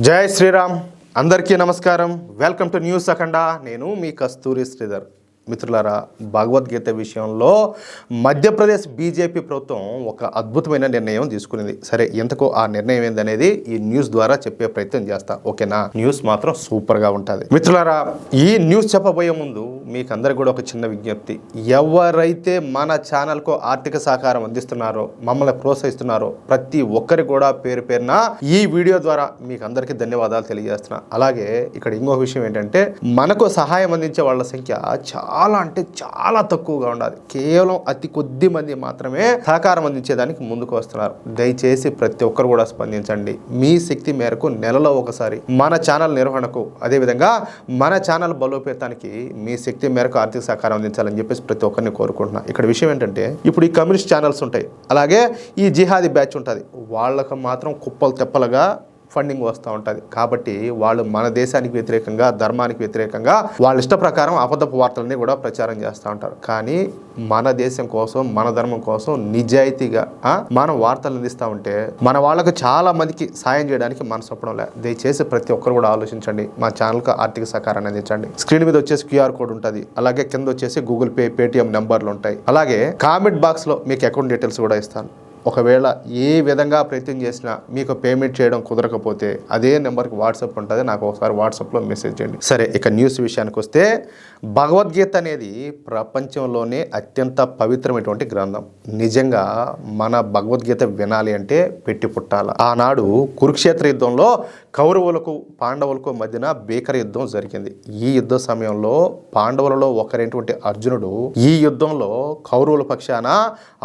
జై శ్రీరామ్. అందరికీ నమస్కారం. Welcome to news Akhanda. నేను మీ కస్తూరి శ్రీధర్. మిత్రులారా భగవద్గీత విషయంలో మధ్యప్రదేశ్ బీజేపీ ప్రభుత్వం ఒక అద్భుతమైన నిర్ణయం తీసుకునేది. సరే ఎంతకు ఆ నిర్ణయం ఏందనేది ఈ న్యూస్ ద్వారా చెప్పే ప్రయత్నం చేస్తా. ఓకేనా? న్యూస్ మాత్రం సూపర్గా ఉంటుంది. మిత్రులారా ఈ న్యూస్ చెప్పబోయే ముందు మీకు అందరికి కూడా ఒక చిన్న విజ్ఞప్తి. ఎవరైతే మన ఛానల్కు ఆర్థిక సహకారం అందిస్తున్నారో మమ్మల్ని ప్రోత్సహిస్తున్నారో ప్రతి ఒక్కరి కూడా పేరు పేరున ఈ వీడియో ద్వారా మీకు అందరికీ ధన్యవాదాలు తెలియజేస్తున్నా. అలాగే ఇక్కడ ఇంకో విషయం ఏంటంటే మనకు సహాయం అందించే వాళ్ళ సంఖ్య చాలా అంటే చాలా తక్కువగా ఉండాలి. కేవలం అతి కొద్ది మంది మాత్రమే సహకారం అందించేదానికి ముందుకు వస్తున్నారు. దయచేసి ప్రతి ఒక్కరు కూడా స్పందించండి. మీ శక్తి మేరకు నెలలో ఒకసారి మన ఛానల్ నిర్వహణకు అదేవిధంగా మన ఛానల్ బలోపేతానికి మీ శక్తి మేరకు ఆర్థిక సహకారం అందించాలని చెప్పేసి ప్రతి ఒక్కరిని కోరుకుంటున్నా. ఇక్కడ విషయం ఏంటంటే ఇప్పుడు ఈ కమ్యూనిస్ట్ ఛానల్స్ ఉంటాయి. అలాగే ఈ జిహాదీ బ్యాచ్ ఉంటుంది. వాళ్ళకు మాత్రం కుప్పలు తెప్పలుగా ఫండింగ్ వస్తూ ఉంటుంది. కాబట్టి వాళ్ళు మన దేశానికి వ్యతిరేకంగా ధర్మానికి వ్యతిరేకంగా వాళ్ళ ఇష్ట ప్రకారం అబద్ధపు వార్తలని కూడా ప్రచారం చేస్తూ ఉంటారు. కానీ మన దేశం కోసం మన ధర్మం కోసం నిజాయితీగా మనం వార్తలు అందిస్తూ ఉంటే మన వాళ్ళకు చాలా మందికి సాయం చేయడానికి మనసు ఒప్పడం లే. దయచేసి ప్రతి ఒక్కరు కూడా ఆలోచించండి. మా ఛానల్కి ఆర్థిక సహకారాన్ని అందించండి. స్క్రీన్ మీద వచ్చేసి క్యూఆర్ కోడ్ ఉంటుంది. అలాగే కింద వచ్చేసి గూగుల్ పే పేటిఎం నెంబర్లు ఉంటాయి. అలాగే కామెంట్ బాక్స్లో మీకు అకౌంట్ డీటెయిల్స్ కూడా ఇస్తాను. ఒకవేళ ఏ విధంగా ప్రయత్నం చేసినా మీకు పేమెంట్ చేయడం కుదరకపోతే అదే నెంబర్కి వాట్సాప్ ఉంటుంది. నాకు ఒకసారి వాట్సాప్లో మెసేజ్ చేయండి. సరే ఇక న్యూస్ విషయానికి వస్తే భగవద్గీత అనేది ప్రపంచంలోనే అత్యంత పవిత్రమైనటువంటి గ్రంథం. నిజంగా మన భగవద్గీత వినాలి అంటే పెట్టి పుట్టాల. ఆనాడు కురుక్షేత్ర యుద్ధంలో కౌరవులకు పాండవులకు మధ్యన భీకర యుద్ధం జరిగింది. ఈ యుద్ధ సమయంలో పాండవులలో ఒకరైనటువంటి అర్జునుడు ఈ యుద్ధంలో కౌరవుల పక్షాన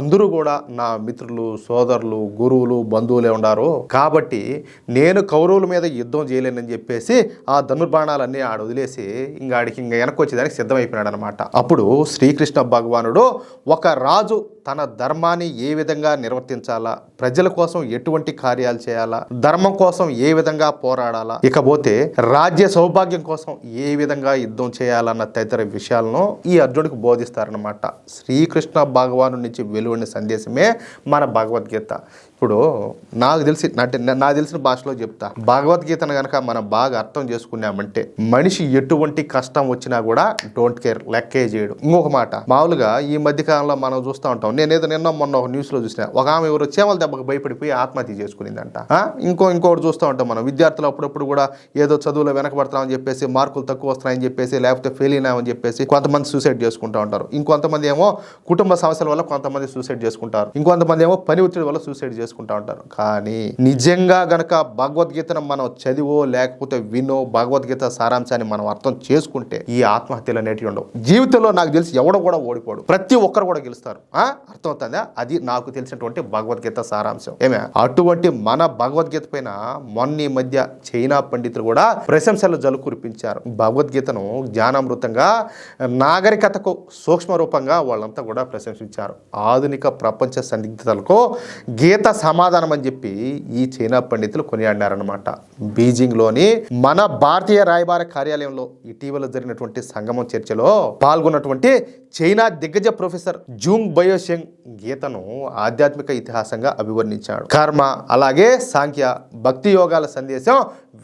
అందరూ కూడా నా మిత్రులు సోదరులు గురువులు బంధువులే ఉన్నారు కాబట్టి నేను కౌరవుల మీద యుద్ధం చేయలేనని చెప్పేసి ఆ ధనుర్బాణాలన్నీ ఆడ వదిలేసి ఇంకాడికి ఇంకా వెనక్కి వచ్చేదానికి సిద్ధమైపోయినాడు అనమాట అప్పుడు శ్రీకృష్ణ భగవానుడు ఒక రాజు తన ధర్మాన్ని ఏ విధంగా నిర్వర్తించాలా? ప్రజల కోసం ఎటువంటి కార్యాలు చేయాలా? ధర్మం కోసం ఏ విధంగా పోరాడాలా? ఇకపోతే రాజ్య సౌభాగ్యం కోసం ఏ విధంగా యుద్ధం చేయాలన్న తదితర విషయాలను ఈ అర్జునుడికి బోధిస్తారనమాట. శ్రీకృష్ణ భగవాను నుంచి వెలువడిన సందేశమే మన భగవద్గీత. ఇప్పుడు నాకు తెలిసి అంటే నా- నాకు తెలిసిన భాషలో చెప్తా. భగవద్గీతను కనుక మనం బాగా అర్థం చేసుకున్నామంటే మనిషి ఎటువంటి కష్టం వచ్చినా కూడా డోంట్ కేర్ లెక్కే చేయడు. ఇంకొక మాట మామూలుగా ఈ మధ్య కాలంలో మనం చూస్తూ ఉంటాం. నేనేదో నిన్న మొన్న ఒక న్యూస్లో చూసిన ఒక ఆమె ఎవరు చేమల దెబ్బకు భయపడిపోయి ఆత్మహత్య చేసుకునిందంట. ఇంకో ఇంకోటి చూస్తూ ఉంటాం మనం. విద్యార్థులు అప్పుడప్పుడు కూడా ఏదో చదువులో వెనకబడతామని చెప్పేసి మార్కులు తక్కువ వస్తున్నాయని చెప్పేసి లేకపోతే ఫెయిల్ అయినామని చెప్పేసి కొంతమంది సూసైడ్ చేసుకుంటూ ఉంటారు. ఇంకొంతమంది ఏమో కుటుంబ సమస్యల వల్ల కొంతమంది సూసైడ్ చేసుకుంటారు. ఇంకొంతమంది ఏమో పని ఒత్తిడి వల్ల సూసైడ్ చేసుకుంటూ ఉంటారు. కానీ నిజంగా గనక భగవద్గీతను మనం చదివో లేకపోతే వినో భగవద్గీత సారాంశాన్ని మనం అర్థం చేసుకుంటే ఈ ఆత్మహత్యలు అనేటివి ఉండవు. జీవితంలో నాకు తెలిసి ఎవడో కూడా ఓడిపోడు. ప్రతి ఒక్కరు కూడా గెలుస్తారు. అర్థమవుతుందా? అది నాకు తెలిసినటువంటి భగవద్గీత సారాంశం. ఏమే? అటువంటి మన భగవద్గీత పైన మొన్న ఈ మధ్య చైనా పండితులు కూడా ప్రశంసలు జలు కురిపించారు భగవద్గీతను జ్ఞానామృతంగా నాగరికతకు సూక్ష్మ రూపంగా వాళ్ళంతా కూడా ప్రశంసించారు. ఆధునిక ప్రపంచ సందిగ్ధతలకు గీత సమాధానం అని చెప్పి ఈ చైనా పండితులు కొనియాడినారనమాట బీజింగ్లోని మన భారతీయ రాయబార కార్యాలయంలో ఇటీవల జరిగినటువంటి సంగమం చర్చలో పాల్గొన్నటువంటి చైనా దిగ్గజ ప్రొఫెసర్ జూంగ్ బయోషెంగ్ గీతను ఆధ్యాత్మిక ఇతిహాసంగా అభివర్ణించాడు. కర్మ అలాగే సాంఖ్య భక్తి యోగాల సందేశం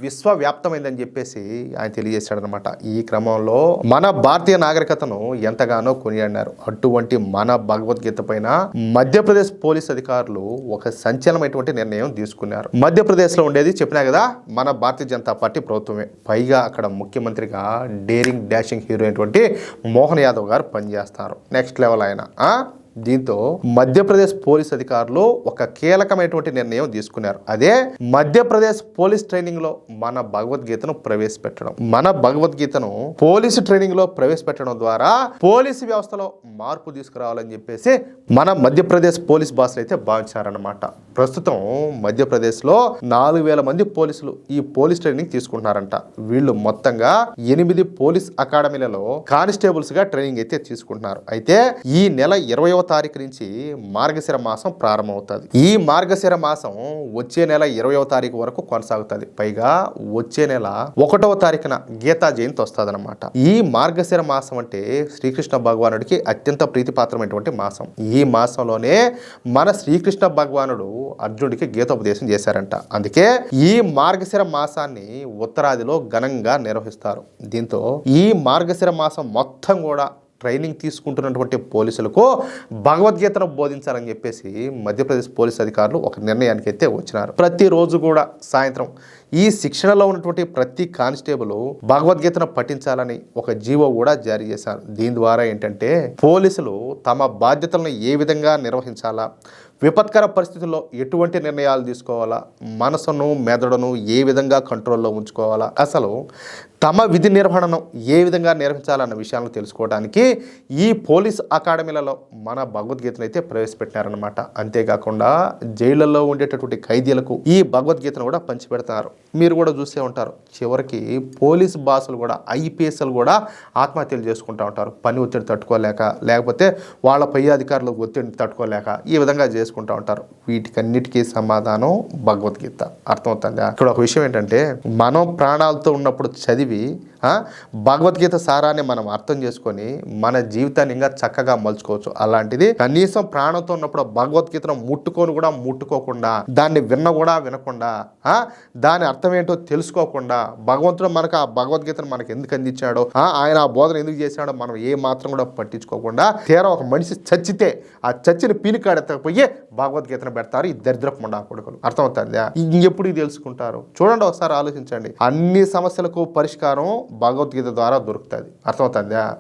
విశ్వవ్యాప్తమైందని చెప్పేసి ఆయన తెలియజేశాడనమాట ఈ క్రమంలో మన భారతీయ నాగరికతను ఎంతగానో కొనియాడినారు. అటువంటి మన భగవద్గీత పైన మధ్యప్రదేశ్ పోలీస్ అధికారులు ఒక సంచలనమైనటువంటి నిర్ణయం తీసుకున్నారు. మధ్యప్రదేశ్లో ఉండేది చెప్పినా కదా మన భారతీయ జనతా పార్టీ ప్రభుత్వమే. పైగా అక్కడ ముఖ్యమంత్రిగా డేరింగ్ డాషింగ్ హీరో అయినటువంటి మోహన్ యాదవ్ గారు పనిచేస్తారు. నెక్స్ట్ లెవెల్ ఆయన. దీంతో మధ్యప్రదేశ్ పోలీస్ అధికారులు ఒక కీలకమైనటువంటి నిర్ణయం తీసుకున్నారు. అదే మధ్యప్రదేశ్ పోలీస్ ట్రైనింగ్లో మన భగవద్గీతను ప్రవేశపెట్టడం. మన భగవద్గీతను పోలీసు ట్రైనింగ్లో ప్రవేశపెట్టడం ద్వారా పోలీసు వ్యవస్థలో మార్పు తీసుకురావాలని చెప్పేసి మన మధ్యప్రదేశ్ పోలీస్ బాసులు అయితే భావించారనమాట ప్రస్తుతం మధ్యప్రదేశ్లో నాలుగు వేల మంది పోలీసులు ఈ పోలీస్ ట్రైనింగ్ తీసుకుంటున్నారంట. వీళ్ళు మొత్తంగా ఎనిమిది పోలీస్ అకాడమీలలో కానిస్టేబుల్స్గా ట్రైనింగ్ అయితే తీసుకుంటున్నారు. అయితే ఈ నెల ఇరవై తారీఖు నుంచి మార్గశిర మాసం ప్రారంభమవుతుంది. ఈ మార్గశిర మాసం వచ్చే నెల ఇరవయో తారీఖు వరకు కొనసాగుతుంది. పైగా వచ్చే నెల ఒకటవ తారీఖున గీతా జయంతి వస్తుంది ఈ మార్గశిర మాసం అంటే శ్రీకృష్ణ భగవానుడికి అత్యంత ప్రీతిపాత్రమైనటువంటి మాసం. ఈ మాసంలోనే మన శ్రీకృష్ణ భగవానుడు అర్జునుడికి గీతోపదేశం చేశారంట. అందుకే ఈ మార్గశిర మాసాన్ని ఉత్తరాదిలో ఘనంగా నిర్వహిస్తారు. దీంతో ఈ మార్గశిర మాసం మొత్తం కూడా ట్రైనింగ్ తీసుకుంటున్నటువంటి పోలీసులకు భగవద్గీతను బోధించాలని చెప్పేసి మధ్యప్రదేశ్ పోలీస్ అధికారులు ఒక నిర్ణయానికి అయితే వచ్చినారు. ప్రతిరోజు కూడా సాయంత్రం ఈ శిక్షణలో ఉన్నటువంటి ప్రతి కానిస్టేబుల్ భగవద్గీతను పఠించాలని ఒక జీవో కూడా జారీ చేశారు. దీని ద్వారా ఏంటంటే పోలీసులు తమ బాధ్యతలను ఏ విధంగా నిర్వహించాలా విపత్కర పరిస్థితుల్లో ఎటువంటి నిర్ణయాలు తీసుకోవాలా? మనసును మెదడును ఏ విధంగా కంట్రోల్లో ఉంచుకోవాలా? అసలు తమ విధి నిర్వహణను ఏ విధంగా నిర్వహించాలన్న విషయాలను తెలుసుకోవడానికి ఈ పోలీస్ అకాడమీలలో మన భగవద్గీతను అయితే ప్రవేశపెట్టారనమాట అంతేకాకుండా జైళ్ళల్లో ఉండేటటువంటి ఖైదీలకు ఈ భగవద్గీతను కూడా పంచిపెడతారు. మీరు కూడా చూసే ఉంటారు. చివరికి పోలీస్ బాసులు కూడా ఐపీఎస్లు కూడా ఆత్మహత్యలు చేసుకుంటూ ఉంటారు. పని ఒత్తిడి తట్టుకోలేక లేకపోతే వాళ్ళ పై అధికారులకు ఒత్తిడిని తట్టుకోలేక ఈ విధంగా చేసుకుంటారు చేసుకుంటూ ఉంటారు. వీటికన్నిటికీ సమాధానం భగవద్గీత. అర్థమవుతుందా? ఇక్కడ ఒక విషయం ఏంటంటే మనం ప్రాణాలతో ఉన్నప్పుడు చదివి భగవద్గీత సారాన్ని మనం అర్థం చేసుకొని మన జీవితాన్ని ఇంకా చక్కగా మలుచుకోవచ్చు. అలాంటిది కనీసం ప్రాణంతో ఉన్నప్పుడు భగవద్గీతను ముట్టుకొని కూడా ముట్టుకోకుండా దాన్ని విన్న కూడా వినకుండా దాని అర్థం ఏంటో తెలుసుకోకుండా భగవంతుడు మనకు ఆ భగవద్గీతను మనకు ఎందుకు అందించాడో ఆ, ఆయన ఆ బోధన ఎందుకు చేశాడో మనం ఏ మాత్రం కూడా పట్టించుకోకుండా తీరా ఒక మనిషి చచ్చితే ఆ చచ్చిన పీలికాడెత్తకపోయి భగవద్గీతను పెడతారు ఈ దరిద్రపు ముండా కొడుకులు. అర్థమవుతుందా? ఇంకెప్పుడు ఇది తెలుసుకుంటారు? చూడండి ఒకసారి ఆలోచించండి. అన్ని సమస్యలకు పరిష్కారం భగవద్గీత ద్వారా దొరుకుతుంది. అర్థమవుతుందా?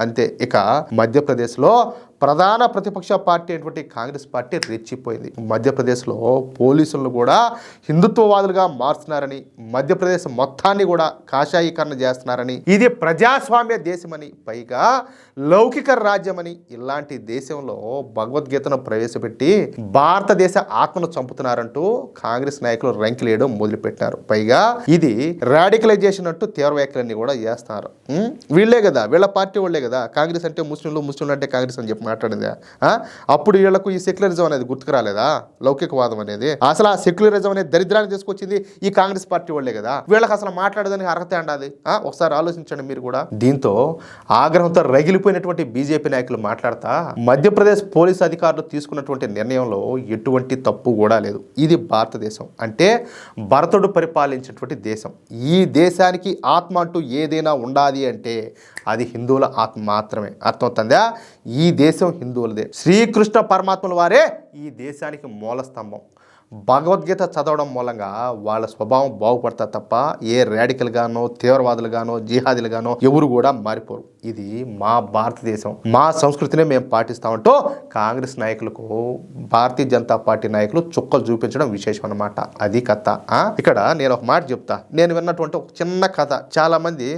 అంతే. ఇక మధ్యప్రదేశ్లో ప్రధాన ప్రతిపక్ష పార్టీ అయినటువంటి కాంగ్రెస్ పార్టీ రెచ్చిపోయింది. మధ్యప్రదేశ్లో పోలీసులను కూడా హిందుత్వవాదులుగా మార్చున్నారని మధ్యప్రదేశ్ మొత్తాన్ని కూడా కాషాయీకరణ చేస్తున్నారని ఇది ప్రజాస్వామ్య దేశమని పైగా లౌకిక రాజ్యమని ఇలాంటి దేశంలో భగవద్గీతను ప్రవేశపెట్టి భారతదేశ ఆత్మను చంపుతున్నారంటూ కాంగ్రెస్ నాయకులు రంకిలేయడం మొదలుపెట్టారు. పైగా ఇది రాడికలైజేషన్ అంటూ తీవ్ర వ్యాఖ్యలన్నీ కూడా చేస్తున్నారు వీళ్ళే కదా వీళ్ళ పార్టీ వాళ్ళే కదా. కాంగ్రెస్ అంటే ముస్లింలు ముస్లింలు అంటే కాంగ్రెస్ అని చెప్పి మాట్లాడిందా? అప్పుడు వీళ్ళకు ఈ సెక్యులరిజం అనేది గుర్తుకు రాలేదా? లౌకికవాదం అనేది. అసలు ఆ సెక్యులరిజం అనేది దరిద్రాన్ని తీసుకొచ్చింది ఈ కాంగ్రెస్ పార్టీ వాళ్ళే కదా. వీళ్ళకి అసలు మాట్లాడదానికి అర్హత అండాది ఒకసారి ఆలోచించండి మీరు కూడా. దీంతో ఆగ్రహంతో రగిలిపోయినటువంటి బీజేపీ నాయకులు మాట్లాడతా మధ్యప్రదేశ్ పోలీసు అధికారులు తీసుకున్నటువంటి నిర్ణయంలో ఎటువంటి తప్పు కూడా లేదు. ఇది భారతదేశం. అంటే భరతుడు పరిపాలించినటువంటి దేశం. ఈ దేశానికి ఆత్మ అంటూ ఏదైనా ఉండాలి అంటే అది హిందువుల ఆత్మ మాత్రమే. అర్థమవుతుందా? ఈ దేశం హిందువులదే. శ్రీకృష్ణ పరమాత్మల వారే ఈ దేశానికి మూల స్తంభం. భగవద్గీత చదవడం మూలంగా వాళ్ళ స్వభావం బాగుపడతారు తప్ప ఏ ర్యాడికల్గానో తీవ్రవాదులుగానో జీహాదులుగానో ఎవరు కూడా మారిపోరు. ఇది మా భారతదేశం. మా సంస్కృతినే మేము పాటిస్తామంటూ కాంగ్రెస్ నాయకులకు భారతీయ జనతా పార్టీ నాయకులు చుక్కలు చూపించడం విశేషం అన్నమాట అది కథ. ఇక్కడ నేను ఒక మాట చెప్తా. నేను విన్నటువంటి ఒక చిన్న కథ. చాలా మంది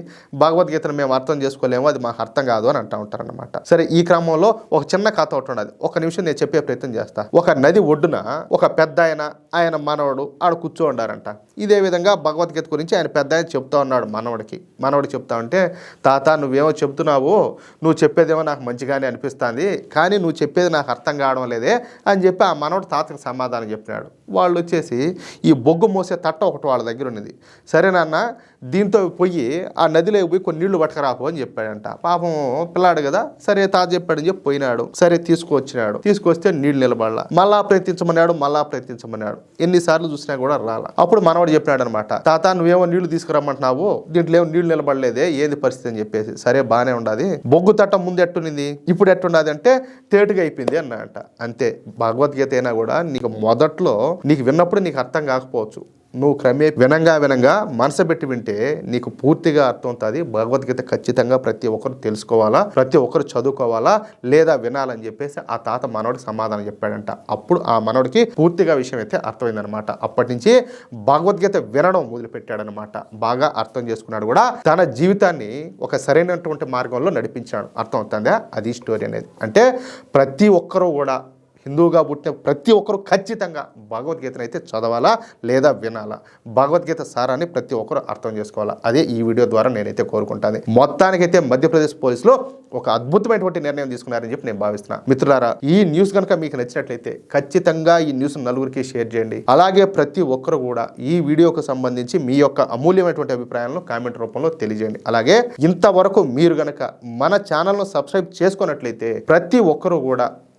భగవద్గీతను మేము అర్థం చేసుకోలేము అది మాకు అర్థం కాదు అని అంటూ ఉంటారనమాట సరే ఈ క్రమంలో ఒక చిన్న కథ ఒకటి ఉన్నది ఒక నిమిషం నేను చెప్పే ప్రయత్నం చేస్తా. ఒక నది ఒడ్డున ఒక పెద్ద ఆయన ఆయన మనవడు ఆడ కూర్చో ఉండారంట ఇదే విధంగా భగవద్గీత గురించి ఆయన పెద్ద ఆయన చెప్తా ఉన్నాడు మనవడికి. మనవడు చెప్తా ఉంటే తాత నువ్వేమో చెప్తున్నావు నువ్వు చెప్పేదేమో నాకు మంచిగానే అనిపిస్తుంది కానీ నువ్వు చెప్పేది నాకు అర్థం కావడం లేదే అని చెప్పి ఆ మనవడు తాతకి సమాధానం చెప్పినాడు. వాళ్ళు వచ్చేసి ఈ బొగ్గు మోసే తట్ట ఒకటి వాళ్ళ దగ్గర ఉన్నది. సరే నాన్న దీంతో పోయి ఆ నదిలో పోయి కొన్ని నీళ్ళు పట్టుకురాకు అని చెప్పాడంట. పాపం పిల్లాడు కదా సరే తాత చెప్పాడని చెప్పి పోయినాడు. సరే తీసుకొచ్చినాడు తీసుకొస్తే నీళ్ళు నిలబడాల. మళ్ళా ప్రయత్నించమన్నాడు మళ్ళా ప్రయత్నించమన్నాడు. ఎన్నిసార్లు చూసినా కూడా రాల. అప్పుడు మనవాడు చెప్పినాడు అనమాట తాత నువ్వేమో నీళ్ళు తీసుకురమ్మంటున్నావు దీంట్లో ఏమో నీళ్ళు నిలబడలేదే ఏది పరిస్థితి? అని చెప్పేసి సరే బాగానే ఉండదు బొగ్గు తట్ట ముందు ఎట్టునింది ఇప్పుడు ఎట్టున్నది అంటే తేటుగా అయిపోయింది అన్నమాట అంతే భగవద్గీత అయినా కూడా నీకు మొదట్లో నీకు విన్నప్పుడు నీకు అర్థం కాకపోవచ్చు. నువ్వు క్రమే వినంగా వినంగా మనసు పెట్టి వింటే నీకు పూర్తిగా అర్థమవుతుంది. భగవద్గీత ఖచ్చితంగా ప్రతి ఒక్కరు తెలుసుకోవాలా ప్రతి ఒక్కరు చదువుకోవాలా లేదా వినాలని చెప్పేసి ఆ తాత మనవడికి సమాధానం చెప్పాడంట. అప్పుడు ఆ మనవడికి పూర్తిగా విషయం అయితే అర్థమైందనమాట అప్పటి నుంచి భగవద్గీత వినడం మొదలుపెట్టాడనమాట బాగా అర్థం చేసుకున్నాడు కూడా. తన జీవితాన్ని ఒక సరైనటువంటి మార్గంలో నడిపించాడు. అర్థం అవుతుందా అది స్టోరీ అనేది. అంటే ప్రతి ఒక్కరూ కూడా హిందువుగా పుట్టిన ప్రతి ఒక్కరూ ఖచ్చితంగా భగవద్గీతను అయితే చదవాలా లేదా వినాలా? భగవద్గీత సారాన్ని ప్రతి ఒక్కరూ అర్థం చేసుకోవాలా? అదే ఈ వీడియో ద్వారా నేనైతే కోరుకుంటాను. మొత్తానికైతే మధ్యప్రదేశ్ పోలీసులు ఒక అద్భుతమైనటువంటి నిర్ణయం తీసుకున్నారని చెప్పి నేను భావిస్తున్నాను మిత్రులారా ఈ న్యూస్ కనుక మీకు నచ్చినట్లయితే ఖచ్చితంగా ఈ న్యూస్ నలుగురికి షేర్ చేయండి. అలాగే ప్రతి ఒక్కరు కూడా ఈ వీడియోకు సంబంధించి మీ యొక్క అమూల్యమైనటువంటి అభిప్రాయాలను కామెంట్ రూపంలో తెలియజేయండి. అలాగే ఇంతవరకు మీరు గనక మన ఛానల్ను సబ్స్క్రైబ్ చేసుకున్నట్లయితే ప్రతి ఒక్కరూ కూడా